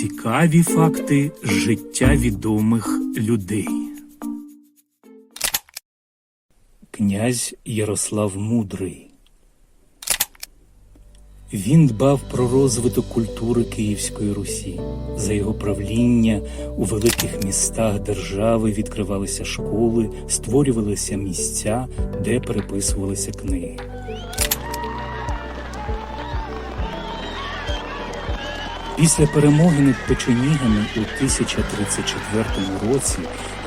Цікаві факти життя відомих людей. Князь Ярослав Мудрий. Він дбав про розвиток культури Київської Русі. За його правління у великих містах держави відкривалися школи, створювалися місця, де переписувалися книги. Після перемоги над печенігами у 1034 році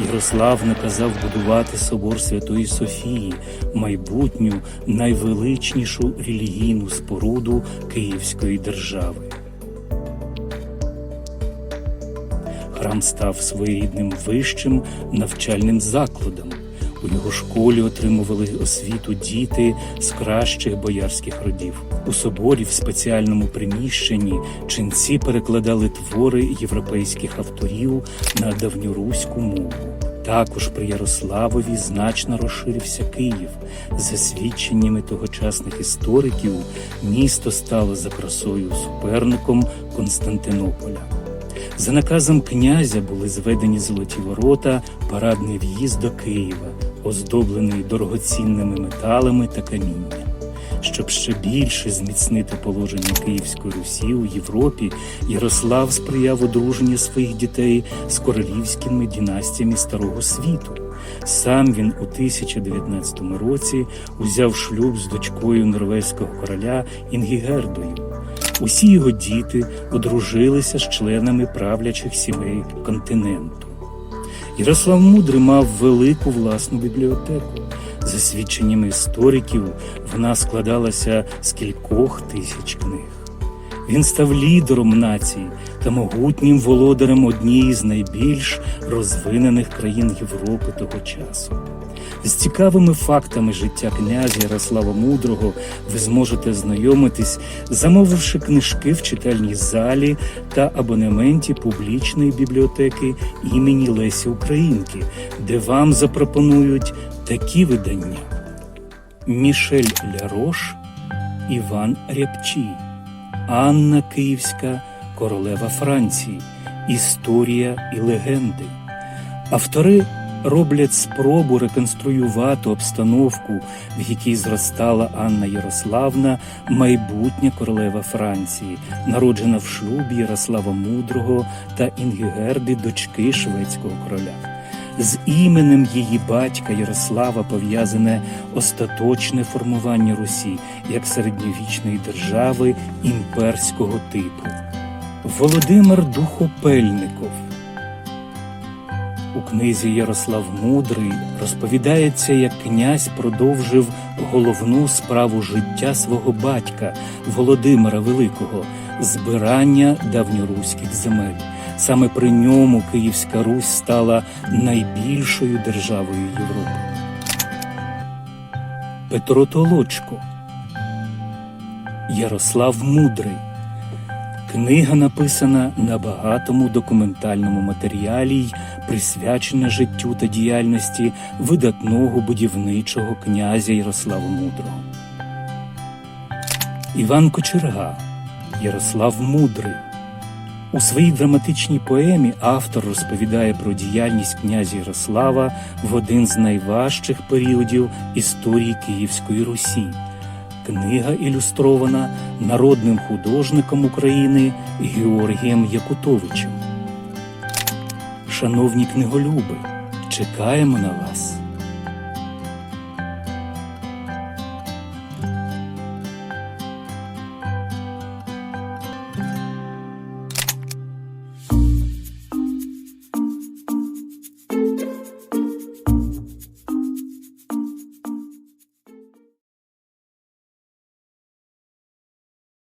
Ярослав наказав будувати собор Святої Софії, майбутню найвеличнішу релігійну споруду Київської держави. Храм став своєрідним вищим навчальним закладом. У його школі отримували освіту діти з кращих боярських родів. У соборі в спеціальному приміщенні ченці перекладали твори європейських авторів на давньоруську мову. Також при Ярославові значно розширився Київ. За свідченнями тогочасних істориків, місто стало за красою суперником Константинополя. За наказом князя були зведені золоті ворота, парадний в'їзд до Києва, оздоблений дорогоцінними металами та камінням. Щоб ще більше зміцнити положення Київської Русі у Європі, Ярослав сприяв одруженню своїх дітей з королівськими династіями Старого світу. Сам він у 1019 році узяв шлюб з дочкою норвезького короля Інгігердою. Усі його діти одружилися з членами правлячих сімей континенту. Ярослав Мудрий мав велику власну бібліотеку. За свідченнями істориків, вона складалася з кількох тисяч книг. Він став лідером нації та могутнім володарем однієї з найбільш розвинених країн Європи того часу. З цікавими фактами життя князя Ярослава Мудрого ви зможете знайомитись, замовивши книжки в читальній залі та абонементі публічної бібліотеки імені Лесі Українки, де вам запропонують такі видання: Мішель Лярош, Іван Рябчий, Анна Київська, Королева Франції, Історія і легенди. Автори роблять спробу реконструювати обстановку, в якій зростала Анна Ярославна, майбутня королева Франції, народжена в шлюбі Ярослава Мудрого та Інгігерди, дочки шведського короля. З іменем її батька Ярослава пов'язане остаточне формування Русі як середньовічної держави імперського типу. Володимир Духопельников у книзі Ярослав Мудрий розповідається, як князь продовжив головну справу життя свого батька Володимира Великого збирання давньоруських земель. Саме при ньому Київська Русь стала найбільшою державою Європи. Петро Толочко Ярослав Мудрий Книга написана на багатому документальному матеріалі, й присвячена життю та діяльності видатного будівничого князя Ярослава Мудрого. Іван Кочерга Ярослав Мудрий. У своїй драматичній поемі автор розповідає про діяльність князя Ярослава в один з найважчих періодів історії Київської Русі. Книга ілюстрована народним художником України Георгієм Якутовичем. Шановні книголюби, чекаємо на вас!